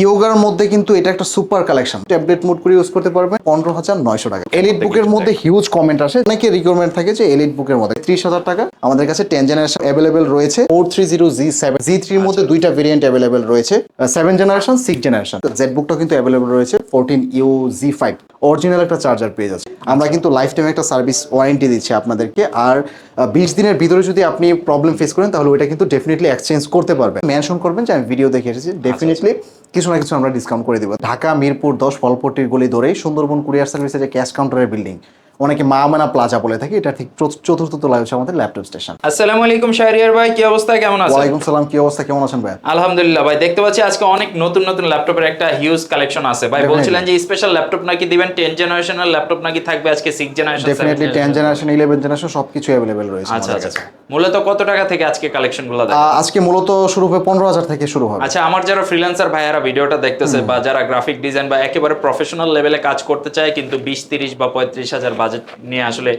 ইয়োগার মধ্যে কিন্তু এটা একটা সুপার কালেকশন। ট্যাবলেট মোড করে ইউজ করতে পারবেন। পনেরো হাজার নয়শো টাকা। এলিট বুকের মধ্যে হিউজ কমেন্ট আসে। অনেকে রিকোয়ারমেন্ট থাকে যে এলিট বুকের মধ্যে। ত্রিশ হাজার টাকা। আমাদের কাছে টেন জেনারেশন অ্যাভেলেবেল রয়েছে। Four three zero G seven G থ্রির মধ্যে দুইটা ভেরিয়েন্ট অ্যাভেলেবেল রয়েছে। Seven generation six generation Z বুকটা কিন্তু অ্যাভেলেবেল রয়েছে। Fourteen U G five original একটা চার্জার পেয়ে যাচ্ছে আমরা কিন্তু লাইফ টাইম একটা সার্ভিস ওয়ারেন্টি দিচ্ছি আপনাদেরকে। আর বিশ দিনের ভিতরে যদি আপনি প্রবলেম ফেস করেন তাহলে ওইটা কিন্তু ডেফিনেটলি এক্সচেঞ্জ করতে পারবেন। মেনশন করবেন যে আমি ভিডিও দেখে এসেছি। ডেফিনেটলি কিছু না কিছু আমরা ডিসকাউন্ট করে দেবো। ঢাকা, মিরপুর, দশ ফলপট্টির গলি ধরেই সুন্দরবন কুরিয়ার সার্ভিসের যে ক্যাশ কাউন্টারের বিল্ডিং অনেকে মা মানা প্লাজা বলে থাকে এটা ঠিক চতুর্থ- তলায় হচ্ছে আমাদের ল্যাপটপ স্টেশন। আসসালামু আলাইকুম শাহরিয়ার ভাই কি অবস্থা? কেমন আছেন? ওয়ালাইকুম সালাম কি অবস্থা? কেমন আছেন ভাই? আলহামদুলিল্লাহ ভাই দেখতে পাচ্ছি আজকে অনেক নতুন নতুন ল্যাপটপের একটা হিউজ কালেকশন আছে। ভাই বলছিলেন যে স্পেশাল ল্যাপটপ নাকি দিবেন 10 জেনারেশনের ল্যাপটপ নাকি থাকবে আজকে 6 generation definitely ten generation eleven generation সবকিছু অ্যাভেলেবেল রয়েছে আচ্ছা আচ্ছা মূলত কত টাকা থেকে আজকে কালেকশনগুলো দেয় আজকে মূলত শুরু হবে পনেরো হাজার থেকে শুরু হবে। আচ্ছা আমার যারা ফ্রিল্যান্সার ভাইয়ারা ভিডিওটা দেখতেছে বা যারা গ্রাফিক ডিজাইন বা একেবারে প্রফেশনাল লেভেলে কাজ করতে চায় কিন্তু বিশ তিরিশ বা পঁয়ত্রিশ হাজার বাজেট নিয়ে আসলে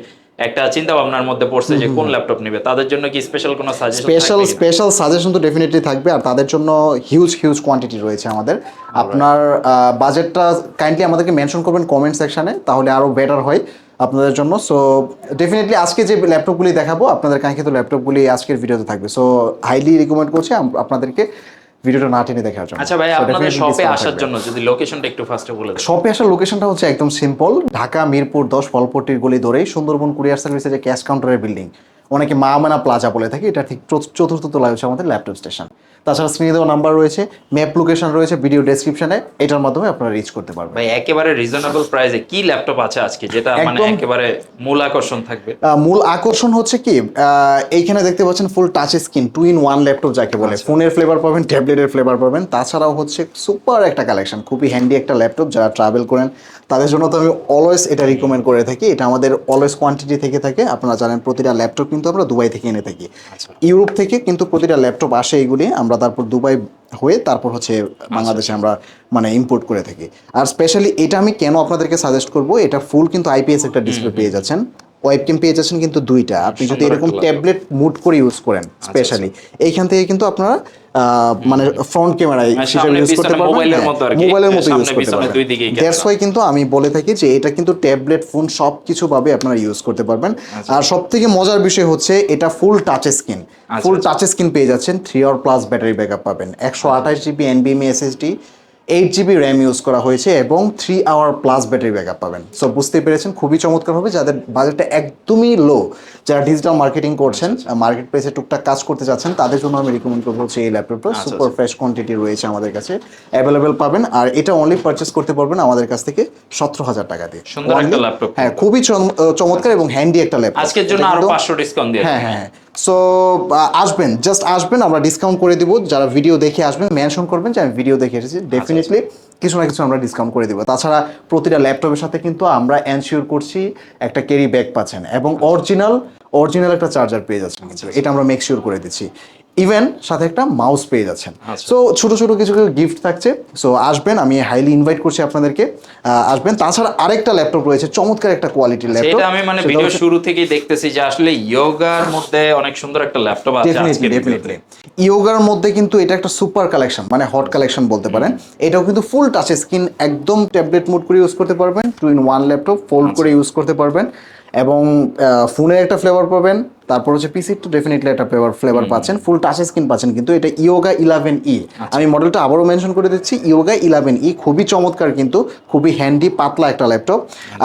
একটা চিন্তা ভাবনার মধ্যে পড়ছে যে কোন ল্যাপটপ নিবে। তাদের জন্য কি স্পেশাল কোনো সাজেশন স্পেশাল স্পেশাল সাজেশন তো ডেফিনেটলি থাকবে আর তাদের জন্য হিউজ হিউজ কোয়ান্টিটি রয়েছে আমাদের। আপনার বাজেটটা কাইন্ডলি আমাদেরকে মেনশন করবেন কমেন্ট সেকশনে তাহলে আরও বেটার হয় আপনাদের জন্য। সো ডেফিনেটলি আজকে যে ল্যাপটপগুলি দেখাবো আপনাদের কাঙ্ক্ষিত ল্যাপটপগুলি আজকের ভিডিওতে থাকবে। সো হাইলি রিকমেন্ড করছি আপনাদেরকে ভিডিওটা না টেনে দেখার জন্য। আচ্ছা ভাই আপনাদের শপে আসার জন্য যদি লোকেশনটা একটু ফার্স্টে বলে দেন। শপে আসার লোকেশনটা হচ্ছে একদম সিম্পল ঢাকা মিরপুর দশ ফলপট্টির গলি ধরেই সুন্দরবন কুরিয়ার সার্ভিসের যে ক্যাশ কাউন্টারের বিল্ডিং অনেকে মা মানা প্লাজা বলে থাকে এটা ঠিক চতুর্থ- চতুর্থ তলায় হচ্ছে আমাদের ল্যাপটপ স্টেশন তাছাড়া স্ক্রিনে দেওয়া নাম্বার রয়েছে ম্যাপ লোকেশন রয়েছে ভিডিও ডেসক্রিপশনে এটার মাধ্যমে আপনারা রিচ করতে পারবেন। ভাই একেবারে রিজনেবল প্রাইসে কি ল্যাপটপ আছে আজকে যেটা মানে একেবারে মূল আকর্ষণ থাকবে? মূল আকর্ষণ হচ্ছে কি এইখানে দেখতে পাচ্ছেন full touch screen two in one laptop যাকে বলে। ফোনের ফ্লেভার পাবেন ট্যাবলেটের ফ্লেভার পাবেন। তাছাড়াও হচ্ছে সুপার একটা কালেকশন খুবই হ্যান্ডি একটা ল্যাপটপ যারা ট্রাভেল করেন। তাদের জন্য তো আমি অলওয়েজ এটা রিকমেন্ড করে থাকি। এটা আমাদের অলওয়েজ কোয়ান্টিটি থেকে থাকে। আপনারা জানেন প্রতিটা ল্যাপটপ কিন্তু আমরা দুবাই থেকে এনে থাকি। ইউরোপ থেকে কিন্তু প্রতিটা ল্যাপটপ আসে এইগুলি আমরা তারপর দুবাই হয়ে তারপর হচ্ছে বাংলাদেশে আমরা মানে ইম্পোর্ট করে থাকি। আর স্পেশালি এটা আমি কেন আপনাদেরকে সাজেস্ট করব? এটা ফুল কিন্তু আইপিএস একটা ডিসপ্লে পেয়ে যাচ্ছেন। ওয়েবক্যাম পেয়ে যাচ্ছেন কিন্তু দুইটা। আপনি যদি এরকম ট্যাবলেট মুড করে ইউজ করেন স্পেশালি এইখান থেকে কিন্তু আপনারা মানে ফ্রন্ট ক্যামেরায় ইউজ করতে পারবেন। মোবাইলের মতো ইউজ করতে পারবেন। দ্যাটস ওয়াই কিন্তু আমি বলে থাকি যে এটা কিন্তু ট্যাবলেট ফোন সব কিছু ভাবে আপনারা ইউজ করতে পারবেন। আচ্ছা। আর সব থেকে মজার বিষয় হচ্ছে এটা ফুল টাচ স্ক্রিন আচ্ছা, ফুল টাচ স্ক্রিন পেয়ে যাচ্ছেন three hour plus battery backup পাবেন। একশো আঠাশ GB এনবিএমই SSD eight GB RAM use করা হয়েছে এবং three hour plus battery backup পাবেন। সো বুঝতেই পেরেছেন খুবই চমৎকার হবে যাদের বাজেটটা একদমই লো যারা ডিজিটাল মার্কেটিং করছেন মার্কেট প্লেসে টুকটাক কাজ করতে যাচ্ছেন তাদের জন্য আমি রিকমেন্ড করব হচ্ছে এই ল্যাপটপটা আচ্ছা, সুপার ফ্রেশ কোয়ান্টিটি রয়েছে আমাদের কাছে অ্যাভেলেবেল পাবেন। আর এটা অনলি পারচেস করতে পারবেন আমাদের কাছ থেকে সতেরো হাজার টাকা দিয়ে। সুন্দর একটা ল্যাপটপ হ্যাঁ খুবই চম- চমৎকার এবং হ্যান্ডি একটা ল্যাপটপ আজকের জন্য আরও পাঁচশো ডিসকাউন্ট দিয়ে হ্যাঁ হ্যাঁ। সো আসবেন জাস্ট আসবেন আমরা ডিসকাউন্ট করে দিব। যারা ভিডিও দেখে আসবেন মেনশন করবেন যে আমি ভিডিও দেখে এসেছি। ডেফিনেটলি কিছু না কিছু আমরা ডিসকাউন্ট করে দিব। তাছাড়া প্রতিটা ল্যাপটপের সাথে কিন্তু আমরা এনশিওর করছি একটা ক্যারি ব্যাগ পাচ্ছেন এবং অরিজিনাল অরিজিনাল একটা চার্জার পেয়ে যাচ্ছেন। কিন্তু এটা আমরা মেক শিওর করে দিচ্ছি। ইভেন সাথে একটা মাউস পেয়ে যাচ্ছেন। আচ্ছা। সো ছোট ছোট কিছু কিছু গিফট থাকছে। সো আসবেন আমি হাইলি ইনভাইট করছি আপনাদেরকে। আসবেন। তাছাড়া আরেকটা ল্যাপটপ রয়েছে চমৎকার একটা কোয়ালিটির ল্যাপটপ আমি মানে ভিডিও শুরু থেকেই দেখতেছি যে আসলে ইয়োগার মধ্যে অনেক সুন্দর একটা ল্যাপটপ আছে আজকে ডেফিনেটলি ডেফিনেটলি ইয়োগার মধ্যে কিন্তু এটা একটা সুপার কালেকশন মানে হট কালেকশন বলতে পারেন। এটাও কিন্তু ফুল টাচ স্ক্রিন একদম ট্যাবলেট মোড করে ইউজ করতে পারবেন। Two in one laptop fold করে ইউজ করতে পারবেন। এবং ফোনের একটা ফ্লেভার পাবেন। তারপর হচ্ছে পিসি তো ডেফিনেটলি একটা ফ্লেভার ফ্লেভার পাচ্ছেন। ফুল টাচ স্ক্রিন পাচ্ছেন কিন্তু এটা ইয়োগা ইলেভেন ই আমি মডেলটা আবারও মেনশন করে দিচ্ছি ইয়োগা ইলেভেন ই খুবই চমৎকার কিন্তু খুবই হ্যান্ডি পাতলা একটা ল্যাপটপ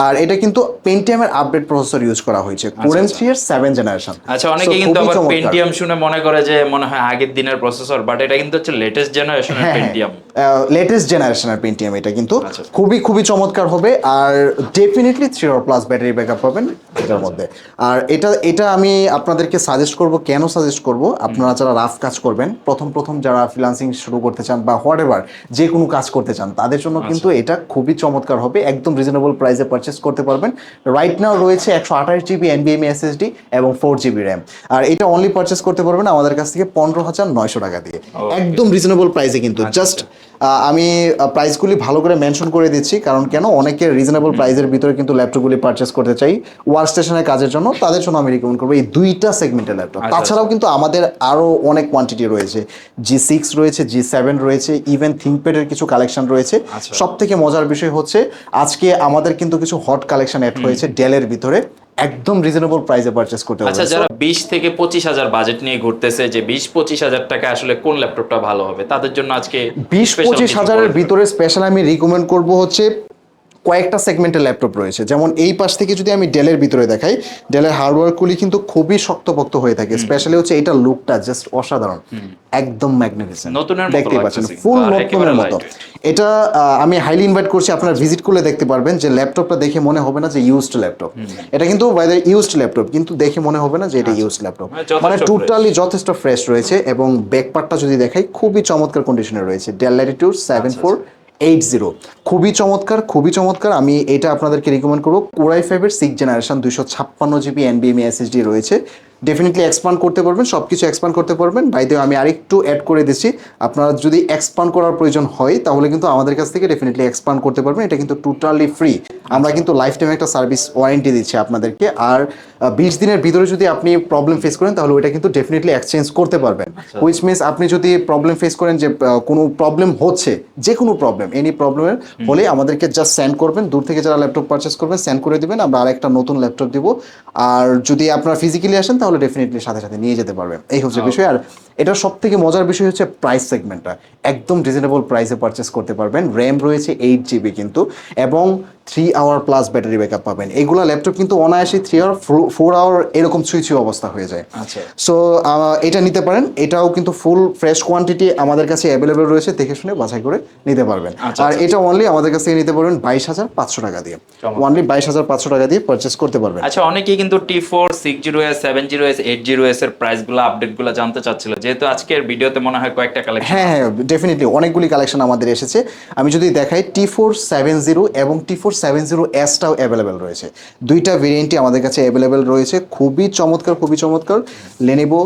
আর এটা কিন্তু পেন্টিয়ামের আপডেট প্রসেসর ইউজ করা হয়েছে কোরেন থ্রি এর সেভেন জেনারেশন আচ্ছা অনেকে কিন্তু আবার পেন্টিয়াম শুনে মনে করে যে মনে হয় আগের দিনের প্রসেসর বাট এটা কিন্তু হচ্ছে লেটেস্ট জেনারেশনের পেন্টিয়াম লেটেস্ট জেনারেশনের পেন্টিয়াম এটা কিন্তু। আচ্ছা। খুবই খুবই চমৎকার হবে আর definitely three plus battery backup পাবেন এটার মধ্যে। আর এটা এটা আমি আপনাদেরকে সাজেস্ট করব কেন সাজেস্ট করব? আপনারা যারা রাফ কাজ করবেন প্রথম প্রথম যারা ফ্রিলান্সিং শুরু করতে চান বা হোয়াট এভার যে কোনো কাজ করতে চান তাদের জন্য কিন্তু এটা খুবই চমৎকার হবে। একদম রিজনেবল প্রাইসে পারচেস করতে পারবেন। রাইট নাও রয়েছে একশো আঠাশ জিবি এনবিএমই এসএসডি এবং ফোর জিবি র্যাম আর এটা অনলি পারচেস করতে পারবেন আমাদের কাছ থেকে পনেরো হাজার নয়শো টাকা দিয়ে। একদম রিজনেবল প্রাইসে কিন্তু। জাস্ট আহ, আমি প্রাইসগুলি ভালো করে মেনশন করে দিচ্ছি কারণ কেন? অনেকে রিজনেবল প্রাইসের ভিতরে কিন্তু ল্যাপটপগুলি পারচেস করতে চাই ওয়ার্ক স্টেশনের কাজের জন্য তাদের জন্য আমি রিকমেন্ড করব এই দুইটা সেগমেন্টের ল্যাপটপ আচ্ছা, তাছাড়াও কিন্তু আমাদের আরও অনেক কোয়ান্টিটি রয়েছে জি সিক্স রয়েছে জি সেভেন রয়েছে ইভেন থিঙ্কপ্যাডের কিছু কালেকশন রয়েছে। আচ্ছা। সব থেকে মজার বিষয় হচ্ছে আজকে আমাদের কিন্তু কিছু হট কালেকশন অ্যাড হয়েছে ডেলের ভিতরে। একদম রিজনেবল প্রাইসে পারচেজ করতে আচ্ছা যারা বিশ থেকে পঁচিশ হাজার বাজেট নিয়ে ঘুরতেছে যে বিশ পঁচিশ হাজার টাকা আসলে কোন ল্যাপটপটা ভালো হবে তাদের জন্য আজকে বিশ special পঁচিশ হাজারের ভিতরে স্পেশাল আমি রিকমেন্ড করব হচ্ছে কয়েকটা সেগমেন্টের ল্যাপটপ রয়েছে। যেমন এই পাশ থেকে যদি আমি ডেলের ভিতরে দেখাই ডেলের হার্ডওয়ার্কগুলি কিন্তু খুবই শক্তপোক্ত হয়ে থাকে। স্পেশালি হচ্ছে এটা লুকটা জাস্ট অসাধারণ। একদম ম্যাগনিফিসেন্ট দেখতেই পাচ্ছেন ফুল নতুনের মতো। এটা আমি হাইলি ইনভাইট করছি আপনারা ভিজিট করলে দেখতে পারবেন যে ল্যাপটপটা দেখে মনে হবে না যে ইউজড ল্যাপটপ এটা কিন্তু বাইরে ইউজড ল্যাপটপ কিন্তু দেখে মনে হবে না যে এটা ইউজড ল্যাপটপ মানে মানে। টোটালি যথেষ্ট ফ্রেশ রয়েছে এবং ব্যাকপার্টটা যদি দেখাই খুবই চমৎকার কন্ডিশনে রয়েছে। Dell Latitude seven four eight zero. খুবই চমৎকার খুবই চমৎকার। আমি এটা আপনাদেরকে রিকমেন্ড করব। কোরাই ফাইভের সিক্স জেনারেশন দুইশো ছাপ্পান্ন জিবি এনবিএমএ এসএসডি রয়েছে। ডেফিনেটলি এক্সপান্ড করতে পারবেন সব কিছু এক্সপান্ড করতে পারবেন। বাইদেও আমি আরেকটু অ্যাড করে দিচ্ছি। আপনারা যদি এক্সপান্ড করার প্রয়োজন হয় তাহলে কিন্তু আমাদের কাছ থেকে ডেফিনেটলি এক্সপান্ড করতে পারবেন। এটা কিন্তু টোটালি ফ্রি আমরা কিন্তু লাইফ টাইম একটা সার্ভিস ওয়ারেন্টি দিচ্ছি আপনাদেরকে। আর বিশ দিনের ভিতরে যদি আপনি প্রবলেম ফেস করেন তাহলে ওইটা কিন্তু ডেফিনেটলি এক্সচেঞ্জ করতে পারবেন। হুইচ মিনস আপনি যদি প্রবলেম ফেস করেন যে কোনো প্রবলেম হচ্ছে যে কোনো প্রবলেম এনি প্রবলেমের হলে আমাদেরকে জাস্ট সেন্ড করবেন। দূর থেকে যারা ল্যাপটপ পারচেস করবেন সেন্ড করে দিবেন। আমরা আরেকটা নতুন ল্যাপটপ দিব। আর যদি আপনারা ফিজিক্যালি আসেন তাহলে ডেফিনেটলি সাথে সাথে নিয়ে যেতে পারবে। এই হচ্ছে বিষয়। আর এটা সব থেকে মজার বিষয় হচ্ছে প্রাইস সেগমেন্টটা একদম রিজনেবল প্রাইসে পারচেস করতে পারবেন। র্যাম রয়েছে এইট জিবি কিন্তু। এবং three hour plus battery backup পাবেন। এগুলো ল্যাপটপ কিন্তু অনায়াসে থ্রি আওয়ার ফোর আওয়ার এরকম ছুঁই অবস্থা হয়ে যায়। আচ্ছা। সো এটা নিতে পারেন। এটাও কিন্তু ফুল ফ্রেশ কোয়ান্টিটি আমাদের কাছে অ্যাভেলেবেল রয়েছে। দেখে শুনে বাছাই করে নিতে পারবেন। আচ্ছা, আর এটা অনলি আমাদের কাছ থেকে নিতে পারবেন বাইশ হাজার পাঁচশো টাকা দিয়ে। অনলি বাইশ হাজার পাঁচশো টাকা দিয়ে পারচেস করতে পারবেন। আচ্ছা অনেকেই কিন্তু T four six zero S seven zero S eight zero S এর প্রাইসগুলো আপডেটগুলো জানতে চাচ্ছিল। যেহেতু আজকের ভিডিওতে মনে হয় কয়েকটা কালেকশন হ্যাঁ হ্যাঁ ডেফিনেটলি অনেকগুলি কালেকশন আমাদের এসেছে। আমি যদি দেখাই টি ফোর সেভেন জিরো এবং টি ফোর সেভেন জিরো এসটাও অ্যাভেলেবেল রয়েছে। দুইটা ভেরিয়েন্টই আমাদের কাছে অ্যাভেলেবেল রয়েছে। খুবই চমৎকার খুবই চমৎকার। লেনেবো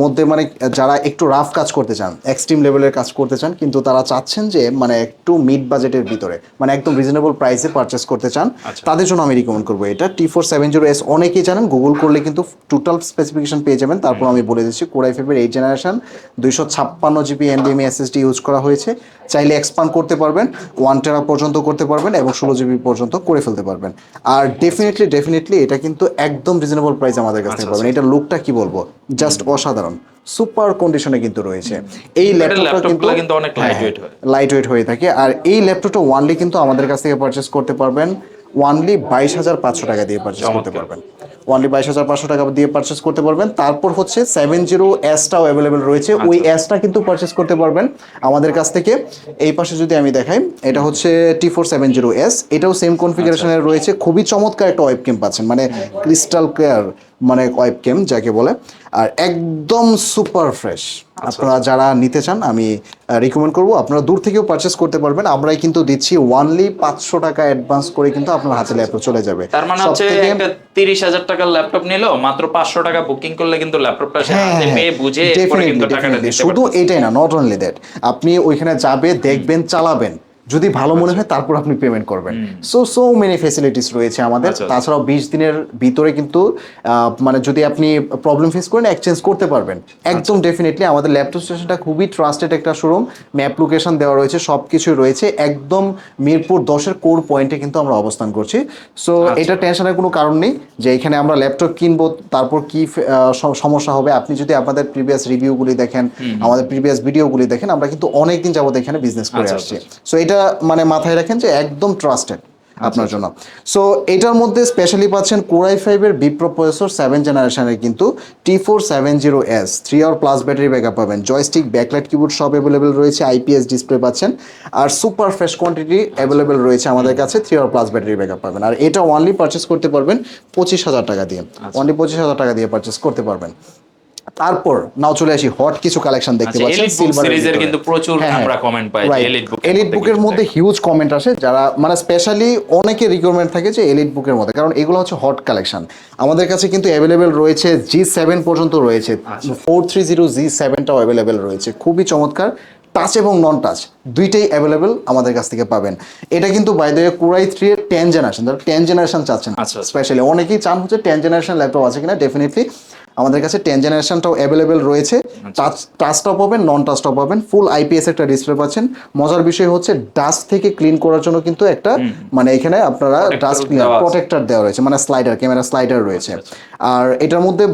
মধ্যে মানে যারা একটু রাফ কাজ করতে চান এক্সট্রিম লেভেলের কাজ করতে চান কিন্তু তারা চাচ্ছেন যে মানে একটু মিড বাজেটের ভিতরে মানে একদম রিজনেবল প্রাইসে পারচেস করতে চান আচ্ছা। তাদের জন্য আমি রিকমেন্ড করব এটা। T four seven zero S অনেকেই জানেন গুগল করলে কিন্তু টোটাল স্পেসিফিকেশন পেয়ে যাবেন। তারপর আমি বলে দিচ্ছি কোরাই ফাইভের এইট জেনারেশন দুইশো ছাপ্পান্ন জিবি এনডিএমই এসএসডি ইউজ করা হয়েছে। চাইলে এক্সপান্ড করতে পারবেন ওয়ান টেরা পর্যন্ত করতে পারবেন এবং ষোলো জিবি পর্যন্ত করে ফেলতে পারবেন। আর ডেফিনেটলি ডেফিনেটলি এটা কিন্তু একদম রিজনেবল প্রাইস আমাদের কাছ থেকে পাবেন। এটা লুকটা কি বলব? জাস্ট অসাধারণ সুপার কন্ডিশনে কিন্তু রয়েছে। এই ল্যাপটপটা কিন্তু অনেক লাইট হয় লাইট ওয়েট হয়ে থাকে। আর এই ল্যাপটপটা ওয়ানলি কিন্তু আমাদের কাছ থেকে পারচেস করতে পারবেন। ওয়ানলি বাইশ হাজার পাঁচশো টাকা দিয়ে পারচেস করতে পারবেন। ওয়ানলি বাইশ হাজার পাঁচশো টাকা দিয়ে পারচেস করতে পারবেন। তারপর হচ্ছে সেভেন জিরো এসটাও অ্যাভেলেবেল রয়েছে। ওই এসটা কিন্তু পারচেস করতে পারবেন আমাদের কাছ থেকে। এই পাশে যদি আমি দেখাই এটা হচ্ছে T four seven zero S এটাও সেম কনফিগারেশনের রয়েছে। খুবই চমৎকার একটা ওয়েব কেম পাচ্ছেন। মানে ক্রিস্টাল ক্লিয়ার মানে ওয়েব কেম যাকে বলে। আর একদম সুপার ফ্রেশ। আপনারা যারা নিতে চান আমি রিকমেন্ড করব। আপনারা দূর থেকেও পারচেস করতে পারবেন। আমরাই কিন্তু দিচ্ছি ওয়ানলি পাঁচশো টাকা অ্যাডভান্স করে কিন্তু আপনার হাতে ল্যাপটপ চলে যাবে। তার মানে হচ্ছে একটা তিরিশ হাজার টাকার ল্যাপটপ নিলো মাত্র পাঁচশো টাকা বুকিং করলে কিন্তু ল্যাপটপটা পেয়ে বুঝে শুধু এটাই না নট অনলি দ্যাট আপনি ওইখানে যাবে দেখবেন চালাবেন। যদি ভালো মনে হয় তারপর আপনি পেমেন্ট করবেন। সো সো মেনি ফেসিলিটিস রয়েছে আমাদের। আচ্ছা, আচ্ছা। তাছাড়াও বিশ দিনের ভিতরে কিন্তু মানে যদি আপনি প্রবলেম ফেস করেন এক্সচেঞ্জ করতে পারবেন। একদম ডেফিনেটলি আমাদের ল্যাপটপ স্টেশনটা খুবই ট্রাস্টেড একটা শোরুম ম্যাপ লোকেশন দেওয়া রয়েছে সব কিছু রয়েছে। একদম মিরপুর দশের কোর পয়েন্টে কিন্তু আমরা অবস্থান করছি। সো এটা টেনশনের কোনো কারণ নেই যে এখানে আমরা ল্যাপটপ কিনবো তারপর কি সমস্যা হবে। আপনি যদি আপনাদের প্রিভিয়াস রিভিউগুলি দেখেন আমাদের প্রিভিয়াস ভিডিওগুলি দেখেন আমরা কিন্তু অনেক দিন যাবত এখানে বিজনেস করে আচ্ছা, আসছি। সো এটা মানে মাথায় রাখেন যে একদম ট্রাস্টেড আপনার জন্য। সো এটার মধ্যে স্পেশালি পাচ্ছেন কোরাই ফাইভের বিপ্রো প্রসেসর সেভেন জেনারেশনের কিন্তু T four seven zero S three hour plus battery backup পাবেন। জয়স্টিক ব্যাকলাইট কিবোর্ড সব অ্যাভেলেবেল রয়েছে। আইপিএস ডিসপ্লে পাচ্ছেন। আর সুপার ফ্রেশ কোয়ান্টিটি অ্যাভেলেবেল রয়েছে আমাদের কাছে three hour plus battery backup পাবেন। আর এটা অনলি পারচেস করতে পারবেন পঁচিশ হাজার টাকা দিয়ে। অনলি পঁচিশ হাজার টাকা দিয়ে পারচেস করতে পারবেন। তারপর নাও চলে আসি হট কিছু কালেকশন দেখতে আচ্ছা, পাচ্ছেন এর ভিতরে। কিন্তু প্রচুর হ্যাঁ, হ্যাঁ। আমরা comment পাই যে Right. Elite এলিট বুকের মধ্যে হিউজ কমেন্ট আসে যারা মানে স্পেশালি অনেকে রিকোয়ারমেন্ট থাকে যে এলিট বুকের মধ্যে কারণ এগুলো হচ্ছে হট কালেকশন আমাদের কাছে কিন্তু অ্যাভেলেবেল রয়েছে জি সেভেন পর্যন্ত রয়েছে আচ্ছা। ফোর থ্রি জিরো জি সেভেনটাও অ্যাভেলেবেল রয়েছে খুবই চমৎকার টাচ এবং নন টাচ দুইটাই অ্যাভেলেবেল আমাদের কাছ থেকে পাবেন এটা কিন্তু by the core i three এর টেন জেনারেশন যারা টেন জেনারেশন চাচ্ছেন আচ্ছা, আচ্ছা। স্পেশালি অনেকেই চান হচ্ছে টেন জেনারেশন ল্যাপটপ আছে কিনা ডেফিনেটলি আমাদের কাছে টেন জেনারেশনটাও অ্যাভেলেবেল রয়েছে। আচ্ছা। টাচ টাচটাও পাবেন নন টাচটাও পাবেন ফুল আইপিএস একটা ডিসপ্লে পাচ্ছেন। মজার বিষয় হচ্ছে ডাস্ট থেকে ক্লিন করার জন্য কিন্তু একটা মানে এখানে আপনারা ডাস্ট আছে। প্রোটেক্টর দেওয়া রয়েছে মানে স্লাইডার ক্যামেরা স্লাইডার রয়েছে। আর এটার মধ্যে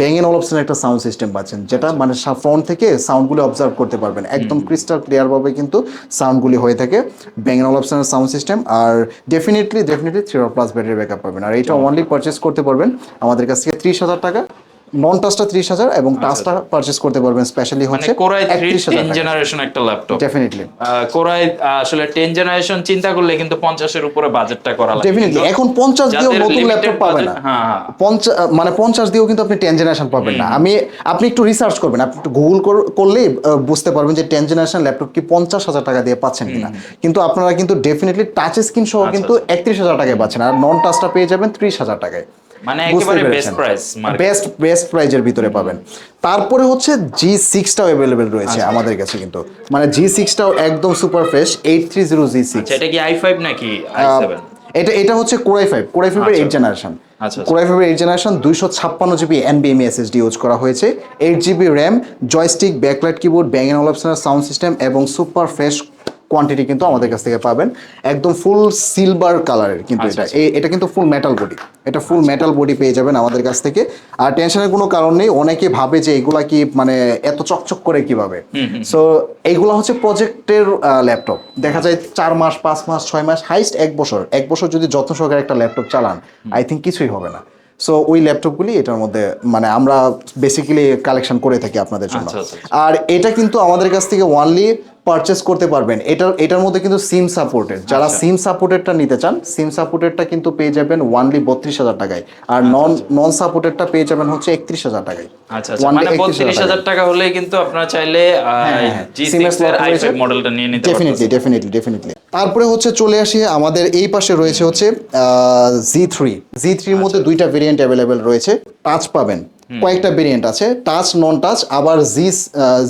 ব্যাঙ্গেন অলপসেন একটা সাউন্ড সিস্টেম পাচ্ছেন যেটা মানে ফ্রন্ট থেকে সাউন্ডগুলি অবজার্ভ করতে পারবেন। একদম ক্রিস্টাল ক্লিয়ার ভাবে কিন্তু সাউন্ডগুলি হয়ে থাকে। ব্যাঙ্গেন অলপসেনের সাউন্ড সিস্টেম আর definitely definitely three plus battery backup পাবেন। আর এটা অনলি পারচেস করতে পারবেন আমাদের কাছ থেকে ত্রিশ হাজার টাকা। নন টাচটা ত্রিশ হাজার এবং টাচটা পারচেস করতে পারবেন স্পেশালি মানে হচ্ছে কোরাই থ্রি একত্রিশ হাজার টেন জেনারেশন একটা ল্যাপটপ ডেফিনেটলি কোরাই আসলে জেনারেশন চিন্তা করলে কিন্তু পঞ্চাশের উপরে বাজেটটা করা লাগে। ডেফিনেটলি এখন পঞ্চাশ দিয়েও যাদের নতুন ল্যাপটপ পাবে budget- না। হ্যাঁ হ্যাঁ। মানে পঞ্চাশ দিয়েও কিন্তু আপনি টেন জেনারেশন পাবেন না। আমি আপনি একটু রিসার্চ করবেন। আপনি একটু গুগল করলেই বুঝতে পারবেন যে টেন জেনারেশন ল্যাপটপ কি পঞ্চাশ হাজার টাকা দিয়ে পাচ্ছেন কিনা। কিন্তু আপনারা কিন্তু ডেফিনেটলি টাচ স্ক্রিন সহ আচ্ছা, কিন্তু একত্রিশ হাজার টাকায় পাচ্ছেন। আর নন টাচটা পেয়ে যাবেন ত্রিশ হাজার টাকায়। মানে একেবারে বেস্ট প্রাইস বেস্ট বেস্ট প্রাইজের ভিতরে পাবেন। তারপরে হচ্ছে জি সিক্সটাও অ্যাভেলেবেল রয়েছে আচ্ছা। আমাদের কাছে কিন্তু। মানে জি সিক্সটাও একদম super fresh eight three zero G six এটা কি আই ফাইভ নাকি আই সেভেন এটা এটা হচ্ছে core i five core i ফাইভের এইট জেনারেশন। কোরাই ফাইভের এইট জেনারেশন দুইশো ছাপ্পান্ন জিবি এনবিএমই এসএসডি ইউজ করা হয়েছে। Eight GB RAM joystick backlight keyboard bang and sound system এবং সুপার ফ্রেশ কোয়ান্টিটি কিন্তু আমাদের কাছ থেকে পাবেন। একদম ফুল সিলভার কালারের কিন্তু আচ্ছা, এটা। এটা কিন্তু ফুল মেটাল বডি এটা ফুল মেটাল বডি পেয়ে যাবেন আমাদের কাছ থেকে। আর টেনশনের কোনো কারণ নেই। অনেকে ভাবে যে এগুলা কি মানে এত চকচক করে কীভাবে? সো এইগুলা হচ্ছে প্রজেক্টের ল্যাপটপ দেখা যায় চার মাস পাঁচ মাস ছয় মাস হাইস্ট এক বছর। এক বছর যদি যত্ন সহকারে একটা ল্যাপটপ চালান আই থিঙ্ক কিছুই হবে না। সো ওই ল্যাপটপগুলি এটার মধ্যে মানে আমরা বেসিক্যালি কালেকশন করে থাকি আপনাদের জন্য। আচ্ছা, আচ্ছা, আর এটা কিন্তু আমাদের কাছ থেকে ওয়ানলি পারচেস করতে পারবেন। এটার এটার মধ্যে কিন্তু সিম সাপোর্টেড যারা আচ্ছা। সিম সাপোর্টেডটা নিতে চান সিম সাপোর্টেডটা কিন্তু পেয়ে যাবেন ওয়ানলি বত্রিশ হাজার টাকায়। আর নন নন সাপোর্টেডটা পেয়ে যাবেন হচ্ছে একত্রিশ হাজার টাকায়। আচ্ছা আচ্ছা। মানে বত্রিশ হাজার টাকা হলে কিন্তু আপনারা চাইলে জি সিম সিক্স এর আই ফাইভ মডেলটা নিয়ে নিতে ডেফিনেটলি ডেফিনেটলি ডেফিনেটলি তারপরে হচ্ছে চলে আসি আমাদের এই পাশে রয়েছে হচ্ছে জি থ্রি জি থ্রির মধ্যে দুইটা ভেরিয়েন্ট অ্যাভেলেবেল রয়েছে। টাচ পাবেন। কয়েকটা ভেরিয়েন্ট আছে। টাচ নন টাচ আবার জি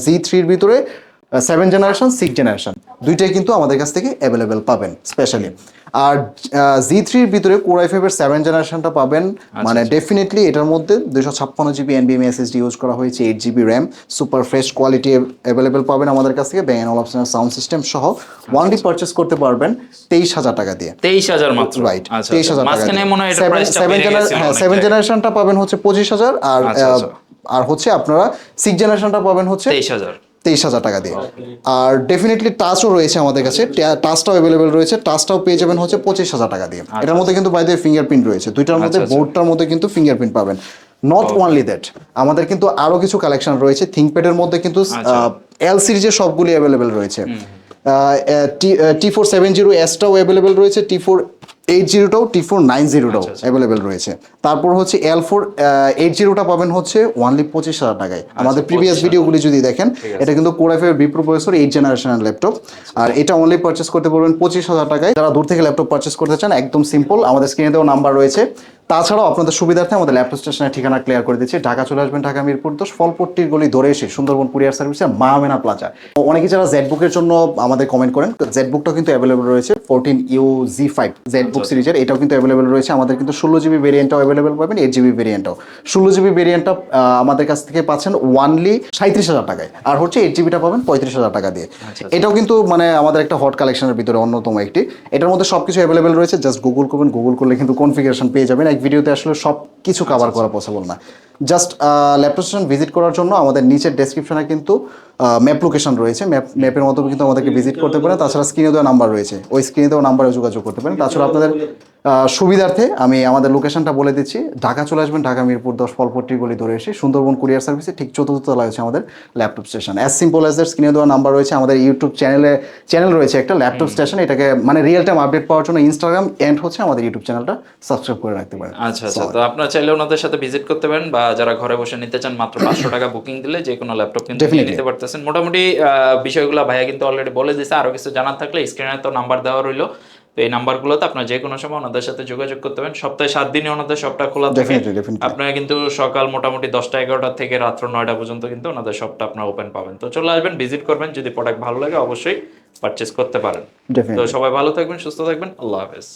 জি থ্রির ভিতরে সেভেন জেনারেশন সিক্স জেনারেশন দুইটাই কিন্তু আমাদের কাছ থেকে অ্যাভেলেবেল পাবেন স্পেশালি আর জি থ্রির ভিতরে কোরাই ফাইভের সেভেন জেনারেশনটা পাবেন। মানে ডেফিনেটলি এটার মধ্যে দুশো ছাপ্পান্ন জিবি এনবিএম এসএসডি ইউজ করা হয়েছে eight GB RAM super fresh quality available পাবেন আমাদের কাছ থেকে bang all optional sound system সহ। ওয়ানলি পারচেস করতে পারবেন তেইশ হাজার টাকা দিয়ে। তেইশ হাজার মাত্র। রাইট আচ্ছা তেইশ হাজার টাকা সেভেন হ্যাঁ সেভেন জেনারেশনটা পাবেন হচ্ছে পঁচিশ হাজার আর আচ্ছা, আচ্ছা। আর হচ্ছে আপনারা সিক্স জেনারেশনটা পাবেন হচ্ছে তেইশ হাজার। তেইশ হাজার টাকা দিয়ে। আর ডেফিনেটলি টাচও রয়েছে আমাদের কাছে। টাচটাও অ্যাভেলেবেল রয়েছে। টাচটাও পেয়ে যাবেন হচ্ছে পঁচিশ হাজার টাকা দিয়ে। এটার মধ্যে কিন্তু বাইরে ফিঙ্গারপ্রিন্ট রয়েছে। দুইটার মধ্যে আচ্ছা, আচ্ছা। বোর্ডটার মধ্যে কিন্তু ফিঙ্গারপ্রিন্ট পাবেন। নট ওনলি দ্যাট আমাদের কিন্তু আরও কিছু কালেকশন রয়েছে। থিঙ্কপ্যাডের মধ্যে কিন্তু আচ্ছা। এল সিরিজের সবগুলি অ্যাভেলেবেল রয়েছে। টি ফোর সেভেন জিরো এসটাও অ্যাভেলেবেল রয়েছে। টি ফোর এইট জিরোটাও টি ফোর নাইন জিরোটাও আচ্ছা, অ্যাভেলেবেল রয়েছে। তারপর হচ্ছে এল ফোর এইট জিরোটা পাবেন হচ্ছে ওনলি পঁচিশ হাজার টাকায়। আমাদের প্রিভিয়াস ভিডিওগুলি যদি দেখেন এটা কিন্তু কোরাইফের বিপ্রো প্রসেসর এইট জেনারেশনের ল্যাপটপ আর এটা অনলি পারচেস করতে পারবেন পঁচিশ হাজার টাকায়। যারা দূর থেকে ল্যাপটপ পারচেস করতে চান একদম সিম্পল আমাদের স্ক্রিনে দেওয়া নাম্বার রয়েছে। তাছাড়াও আপনাদের সুবিধার্থে আমাদের ল্যাপটপ স্টেশনের ঠিকানা ক্লিয়ার করে দিচ্ছি। ঢাকা চলে আসবেন ঢাকা মিরপুর দোষ ফলপট্টির গলি ধরে এসে সুন্দরবন কুরিয়ার সার্ভিসে মাহমেনা প্লাজা অনেকে যারা জেড বুকের জন্য আমাদের কমেন্ট করেন জেড বুকটাও কিন্তু অ্যাভেলেবল রয়েছে fourteen U G five Z book সিরিজের এটাও কিন্তু অ্যাভেলেবল রয়েছে। আমাদের কিন্তু ষোলো জিবি ভেরিয়েন্টটাও অ্যাভেলেবল পাবেন এইট জিবি ভেরিয়েন্টটাও ষোলো জিবি ভেরিয়েন্টটা আমাদের কাছ থেকে পাচ্ছেন ওয়ানলি সাঁত্রিশ হাজার টাকায়। আর হচ্ছে এইট জিবিটা পাবেন পঁয়ত্রিশ হাজার টাকা দিয়ে। এটাও কিন্তু মানে আমাদের একটা হট কালেকশনের ভিতরে অন্যতম একটি। এটার মধ্যে সব কিছু অ্যাভেলেবেল রয়েছে জাস্ট গুগল করবেন গুগল করলে কিন্তু কনফিগারেশন পেয়ে যাবেন। এক ভিডিওতে আসলে সব কিছু কভার করা পসিবল না। জাস্ট ল্যাপটপ স্টেশন ভিজিট করার জন্য আমাদের নিচের ডেসক্রিপশনে কিন্তু ম্যাপ লোকেশন রয়েছে। ম্যাপ ম্যাপের মতো কিন্তু আমাদেরকে ভিজিট করতে পারেন। তাছাড়া স্ক্রিনে দেওয়া নাম্বার রয়েছে। ওই স্ক্রিনে দেওয়া নাম্বারে যোগাযোগ করতে পারেন। তাছাড়া আপনাদের সুবিধার্থে আমি আমাদের লোকেশনটা বলে দিচ্ছি। ঢাকা চলে আসবেন ঢাকা মিরপুর দশ ফলপট্টি গলি ধরে এসে সুন্দরবন কুরিয়ার সার্ভিসে ঠিক চতুর্থ তলায় হচ্ছে আমাদের laptop station as simple as that স্ক্রিনে দেওয়া নাম্বার রয়েছে আমাদের ইউটিউব চ্যানেলে চ্যানেল রয়েছে একটা ল্যাপটপ স্টেশন এটাকে মানে রিয়েল টাইম আপডেট পাওয়ার জন্য ইনস্টাগ্রাম এন্ড হচ্ছে আমাদের ইউটিউব চ্যানেলটা সাবস্ক্রাইব করে রাখতে পারেন। আচ্ছা আচ্ছা। তো আপনারা চাইলে ওনাদের সাথে ভিজিট করতে পারেন বা যারা ঘরে বসে নিতে চান মাত্র পাঁচশো টাকা বুকিং দিলে যে কোনো ল্যাপটপ কিন্তু নিতে পারতেছেন। মোটামুটি বিষয়গুলো ভাইয়া কিন্তু অলরেডি বলে দিয়েছে। আরও কিছু জানার থাকলে স্ক্রিনে তো নাম্বার দেওয়া রইল। তো এই নাম্বারগুলোতে আপনার যে কোনো সময় ওনাদের সাথে যোগাযোগ করতে পারেন। সপ্তাহে সাত দিনে ওনাদের সবটা খোলা থাকে। আপনারা কিন্তু সকাল মোটামুটি দশটা এগারোটা থেকে রাত্র নয়টা পর্যন্ত কিন্তু ওনাদের শপটা আপনার ওপেন পাবেন। তো চলে আসবেন ভিজিট করবেন। যদি প্রোডাক্ট ভালো লাগে অবশ্যই পারচেস করতে পারেন। তো সবাই ভালো থাকবেন সুস্থ থাকবেন। আল্লাহ হাফেজ।